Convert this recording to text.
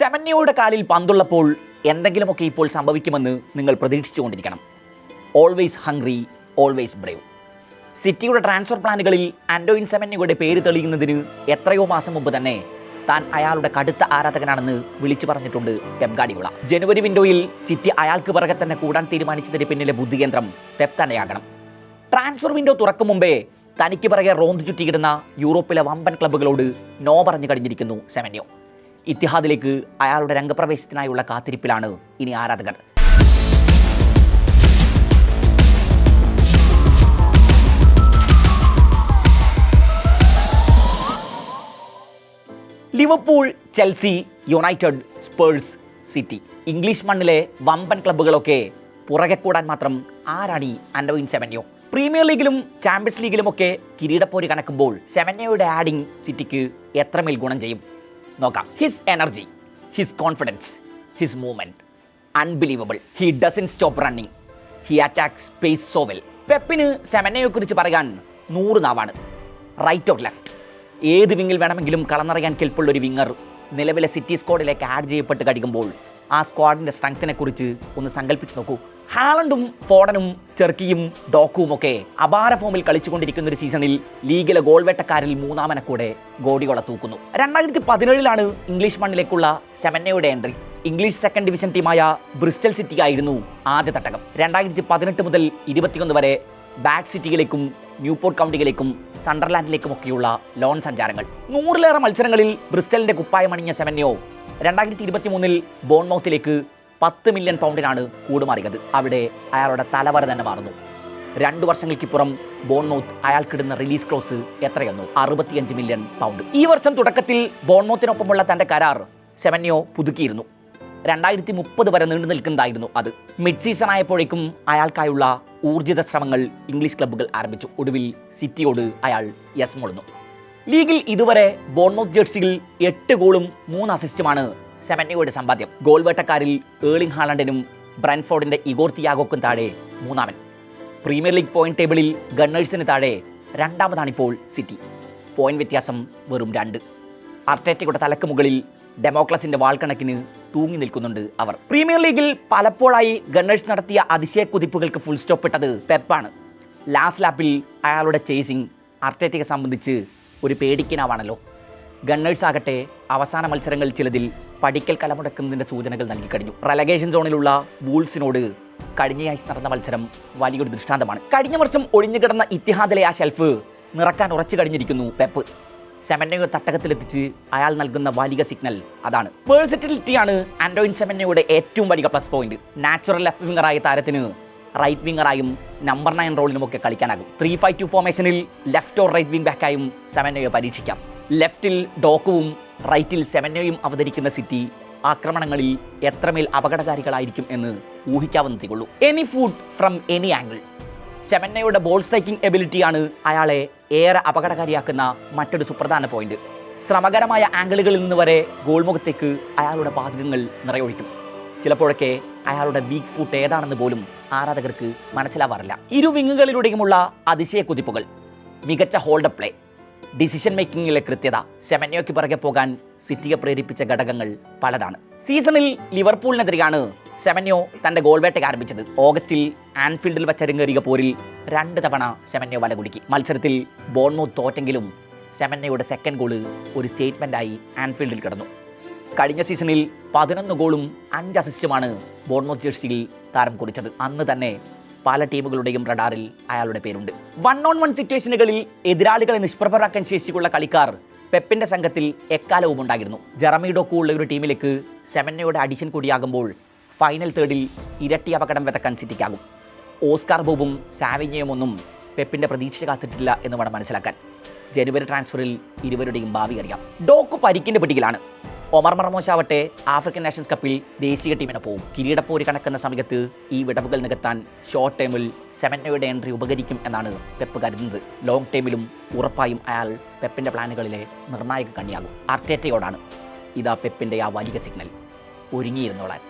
സെമന്യയുടെ കാലിൽ പന്തുള്ളപ്പോൾ എന്തെങ്കിലുമൊക്കെ ഇപ്പോൾ സംഭവിക്കുമെന്ന് നിങ്ങൾ പ്രതീക്ഷിച്ചുകൊണ്ടിരിക്കണം. ഓൾവേസ് ഹംഗ്രി ഓൾവേസ് ബ്രേവ് സിറ്റിയുടെ ട്രാൻസ്ഫർ പ്ലാനുകളിൽ ആൻഡോയിൻ സെമന്യയുടെ പേര് തെളിയുന്നതിന് എത്രയോ മാസം മുമ്പ് തന്നെ താൻ അയാളുടെ കടുത്ത ആരാധകനാണെന്ന് വിളിച്ചു പറഞ്ഞിട്ടുണ്ട് പെപ് ജനുവരി വിൻഡോയിൽ സിറ്റി അയാൾക്ക് പിറകെ തന്നെ കൂടാൻ തീരുമാനിച്ചതിന് പിന്നിലെ ബുദ്ധികേന്ദ്രം പെപ് തന്നെയാകണം. ട്രാൻസ്ഫർ വിൻഡോ തുറക്കും മുമ്പേ തനിക്ക് പിറകെ റോന്ത് ചുറ്റിയിടുന്ന യൂറോപ്പിലെ വമ്പൻ ക്ലബ്ബുകളോട് നോ പറഞ്ഞു കഴിഞ്ഞിരിക്കുന്നു സെമന്യോ ഇത്തിഹാദിലേക്ക് അയാളുടെ രംഗപ്രവേശത്തിനായുള്ള കാത്തിരിപ്പിലാണ് ഇനി ആരാധകർ. Liverpool Chelsea United Spurs City. English മണ്ണിലെ വമ്പൻ ക്ലബ്ബുകളൊക്കെ പുറകെ കൂടാൻ മാത്രം ആരാണ് ഈ അൻഡോയിൻ സെവന്യോ? പ്രീമിയർ ലീഗിലും ചാമ്പ്യൻസ് ലീഗിലുമൊക്കെ കിരീടപ്പോര് കണക്കുമ്പോൾ സെവന്യോയുടെ ആഡിങ് സിറ്റിക്ക് എത്രമേൽ ഗുണം ചെയ്യും? നോക്കാം. His energy his confidence his movement unbelievable he doesn't stop running he attack space so well പെപ്പിന് സെമനയെ കുറിച്ച് പറയാൻ നൂറ് നാവാണ്. റൈറ്റ് ഓർ ലെഫ്റ്റ് ഏത് വിങ്ങിൽ വേണമെങ്കിലും കളന്നറിയാൻ കെൽപ്പുള്ള ഒരു വിങ്ങർ നിലവിലെ സിറ്റി സ്ക്വാഡിലേക്ക് ആഡ് ചെയ്യപ്പെട്ട് കഴിക്കുമ്പോൾ ആ സ്ക്വാഡിന്റെ സ്ട്രെങ്ത്തിനെ കുറിച്ച് ഒന്ന് സങ്കല്പിച്ച് നോക്കൂ. ഹാലണ്ടും ഫോഡനും ചെർക്കിയും ഡോക്കുവും ഒക്കെ അപാര ഫോമിൽ കളിച്ചുകൊണ്ടിരിക്കുന്ന ഒരു സീസണിൽ ലീഗിലെ ഗോൾ വേട്ടക്കാരിൽ മൂന്നാമനെ കൂടെ ഗോഡിയോള തൂക്കുന്നു. രണ്ടായിരത്തി പതിനേഴിലാണ് ഇംഗ്ലീഷ് മണ്ണിലേക്കുള്ള സെമന്നയുടെ എൻട്രി. ഇംഗ്ലീഷ് സെക്കൻഡ് ഡിവിഷൻ ടീമായ ബ്രിസ്റ്റൽ സിറ്റി ആയിരുന്നു ആദ്യ തട്ടകം. രണ്ടായിരത്തി പതിനെട്ട് മുതൽ ഇരുപത്തിയൊന്ന് വരെ ബാക്ക് സിറ്റിയിലേക്കും ന്യൂപോർട്ട് കൗണ്ടിയിലേക്കും സണ്ടർലാൻഡിലേക്കുമൊക്കെയുള്ള ലോൺ സഞ്ചാരങ്ങൾ. നൂറിലേറെ മത്സരങ്ങളിൽ ബ്രിസ്റ്റലിന്റെ കുപ്പായമണിഞ്ഞ സെമന്യോ രണ്ടായിരത്തി ഇരുപത്തി മൂന്നിൽ ബോൺമൗത്തിലേക്ക് പത്ത് മില്യൺ പൗണ്ടിനാണ് കൂടുമാറിയത്. അവിടെ അയാളുടെ തലവര തന്നെ മാറുന്നു. രണ്ടു വർഷങ്ങൾക്കിപ്പുറം ബോൺമൗത്ത് അയാൾക്കിടുന്ന റിലീസ് ക്ലോസ് എത്രയെന്നു അറുപത്തിയഞ്ച് മില്യൺ പൗണ്ട് ഈ വർഷം തുടക്കത്തിൽ ബോൺമൗത്തിനൊപ്പമുള്ള തന്റെ കരാർ സെമന്യോ പുതുക്കിയിരുന്നു. രണ്ടായിരത്തി മുപ്പത് വരെ നീണ്ടു നിൽക്കുന്നതായിരുന്നു അത്. മിഡ് സീസൺ ആയപ്പോഴേക്കും അയാൾക്കായുള്ള ഊർജിത ശ്രമങ്ങൾ ഇംഗ്ലീഷ് ക്ലബ്ബുകൾ ആരംഭിച്ചു. ഒടുവിൽ സിറ്റിയോട് അയാൾ യെസ് മുളുന്നു ലീഗിൽ ഇതുവരെ ബോൺമൗത്ത് ജേഴ്സിയിൽ എട്ട് ഗോളും മൂന്ന് അസിസ്റ്റുമാണ് സെമന്യയുടെ സമ്പാദ്യം. ഗോൾ വേട്ടക്കാരിൽ ഏളിംഗ് ഹാലണ്ടിനും ബ്രാൻഫോർഡിന്റെ ഇഗോർ തിയാഗോക്കും താഴെ മൂന്നാമൻ. പ്രീമിയർ ലീഗ് പോയിന്റ് ടേബിളിൽ ഗണ്ണേഴ്സിന് താഴെ രണ്ടാമതാണിപ്പോൾ സിറ്റി. പോയിന്റ് വ്യത്യാസം വെറും രണ്ട്. അർട്ടേറ്റയുടെ തലക്ക് മുകളിൽ ഡെമോക്രസിന്റെ വാൾക്കണക്കിന് തൂങ്ങി നിൽക്കുന്നുണ്ട് അവർ. പ്രീമിയർ ലീഗിൽ പലപ്പോഴായി ഗണ്ണേഴ്സ് നടത്തിയ അതിശയ കുതിപ്പുകൾക്ക് ഫുൾ സ്റ്റോപ്പ് ഇട്ടത് പെപ്പാണ്. ലാസ്റ്റ് ലാപ്പിൽ അയാളുടെ ചേസിംഗ് അർട്ടേറ്റയെ സംബന്ധിച്ച് ഒരു പേടിക്കനാവാണല്ലോ. ഗണ്ണേഴ്സ് ആകട്ടെ അവസാന മത്സരങ്ങളിൽ ചിലതിൽ പഠിക്കൽ കലമുടക്കുന്നതിന്റെ സൂചനകൾ നൽകിക്കഴിഞ്ഞു റെലഗേഷൻ സോണിലുള്ള വൂൾസിനോട് കഴിഞ്ഞയാഴ്ച നടന്ന മത്സരം വലിയൊരു ദൃഷ്ടാന്തമാണ്. കഴിഞ്ഞ വർഷം ഒഴിഞ്ഞുകിടന്ന ഇത്തിഹാദിലെ ആ ഷെൽഫ് നിറക്കാൻ ഉറച്ചു കഴിഞ്ഞിരിക്കുന്നു പെപ്പ് സെമന്നയോ തട്ടകത്തിലെത്തിച്ച് അയാൾ നൽകുന്ന വലിയ സിഗ്നൽ അതാണ്. വേഴ്സിറ്റിലിറ്റിയാണ് ആൻഡ്രോയിൻ സെമന്നയുടെ ഏറ്റവും വലിയ പ്ലസ് പോയിന്റ് നാച്ചുറൽ ലെഫ്റ്റ് വിംഗറായ താരത്തിന് റൈറ്റ് വിംഗറായും നമ്പർ നയൻ റോളിനുമൊക്കെ കളിക്കാനാകും. ത്രീ ഫൈവ് ടു ഫോർമേഷനിൽ ലെഫ്റ്റ് ഓർ റൈറ്റ് വിംഗ് ബാക്കായും സെമന്നയെ പരീക്ഷിക്കാം. ലെഫ്റ്റിൽ ഡോക്കുവും റൈറ്റിൽ സെമന്നയും അവതരിക്കുന്ന സിറ്റി ആക്രമണങ്ങളിൽ എത്രമേൽ അപകടകാരികളായിരിക്കും എന്ന് ഊഹിക്കാവുന്നതേ ഉള്ളൂ. Any foot from any angle സെമന്നയുടെ ball striking എബിലിറ്റിയാണ് അയാളെ ഏറെ അപകടകാരിയാക്കുന്ന മറ്റൊരു സുപ്രധാന പോയിന്റ് ശ്രമകരമായ ആംഗിളുകളിൽ നിന്ന് വരെ ഗോൾമുഖത്തേക്ക് അയാളുടെ പാതകങ്ങൾ നിറയൊഴിക്കും. ചിലപ്പോഴൊക്കെ അയാളുടെ വീക്ക് ഫുട്ട് ഏതാണെന്ന് പോലും ആരാധകർക്ക് മനസ്സിലാവാറില്ല. ഇരു വിങ്ങുകളിലൂടെയുമുള്ള അതിശയ കുതിപ്പുകൾ മികച്ച ഹോൾഡ് പ്ലേ ഡിസിഷൻ മേക്കിങ്ങിലെ കൃത്യത. സെമന്യോയ്ക്ക് പിറകെ പോകാൻ സിറ്റിയെ പ്രേരിപ്പിച്ച ഘടകങ്ങൾ പലതാണ്. സീസണിൽ ലിവർപൂളിനെതിരെയാണ് സെമന്യോ തന്റെ ഗോൾവേട്ടയ്ക്ക് ആരംഭിച്ചത്. ഓഗസ്റ്റിൽ ആൻഫീൽഡിൽ വച്ചരങ്ങേറിയ പോരിൽ രണ്ട് തവണ സെമന്യോ വല കുടുക്കി മത്സരത്തിൽ ബോൺമോ തോറ്റെങ്കിലും സെമന്യോയുടെ സെക്കൻഡ് ഗോൾ ഒരു സ്റ്റേറ്റ്മെന്റായി ആൻഫീൽഡിൽ കിടന്നു. കഴിഞ്ഞ സീസണിൽ പതിനൊന്ന് ഗോളും അഞ്ച് അസിസ്റ്റുമാണ് ബോൺമോ ജേഴ്സിയിൽ താരം കുറിച്ചത്. അന്ന് തന്നെ പല ടീമുകളുടെയും റഡാറിൽ അയാളുടെ പേരുണ്ട്. വൺ ഓൺ വൺ സിറ്റുവേഷനുകളിൽ എതിരാളികളെ നിഷ്പ്രഭരാക്കാൻ ശേഷിയുള്ള കളിക്കാർ പെപ്പിന്റെ സംഘത്തിൽ എക്കാലവും ഉണ്ടായിരുന്നു. ജെറമിഡോക്കു ഉള്ള ഒരു ടീമിലേക്ക് സെമന്നയുടെ അഡിഷൻ കൂടിയാകുമ്പോൾ ഫൈനൽ തേർഡിൽ ഇരട്ടി അപകടം വിതക്കാൻ സിറ്റിക്കാകും ഓസ്കാർ ബോബും സാവിഞ്ഞയും ഒന്നും പെപ്പിന്റെ പ്രതീക്ഷ കാത്തിട്ടില്ല എന്ന് വേണം മനസ്സിലാക്കാൻ. ജനുവരി ട്രാൻസ്ഫറിൽ ഇരുവരുടെയും ഭാവി അറിയാം. ഡോക്കു പരിക്കിന്റെ പിടിയിലാണ്. ഒമർ മർമോശാവട്ടെ ആഫ്രിക്കൻ നാഷൻസ് കപ്പിൽ ദേശീയ ടീമിനെ പോകും കിരീടപ്പോര് കണക്കുന്ന സമയത്ത് ഈ വിടവുകൾ നികത്താൻ ഷോർട്ട് ടൈമിൽ സെമന്നോയുടെ എൻട്രി ഉപകരിക്കും എന്നാണ് പെപ്പ് കരുതുന്നത്. ലോങ് ടൈമിലും ഉറപ്പായും അയാൾ പെപ്പിന്റെ പ്ലാനുകളിലെ നിർണായക കണ്ണിയാകും. ആർട്ടേറ്റയോടാണ് ഇതാ പെപ്പിന്റെ ആ വലിയ സിഗ്നൽ ഒരുങ്ങിയിരുന്നോളാൻ.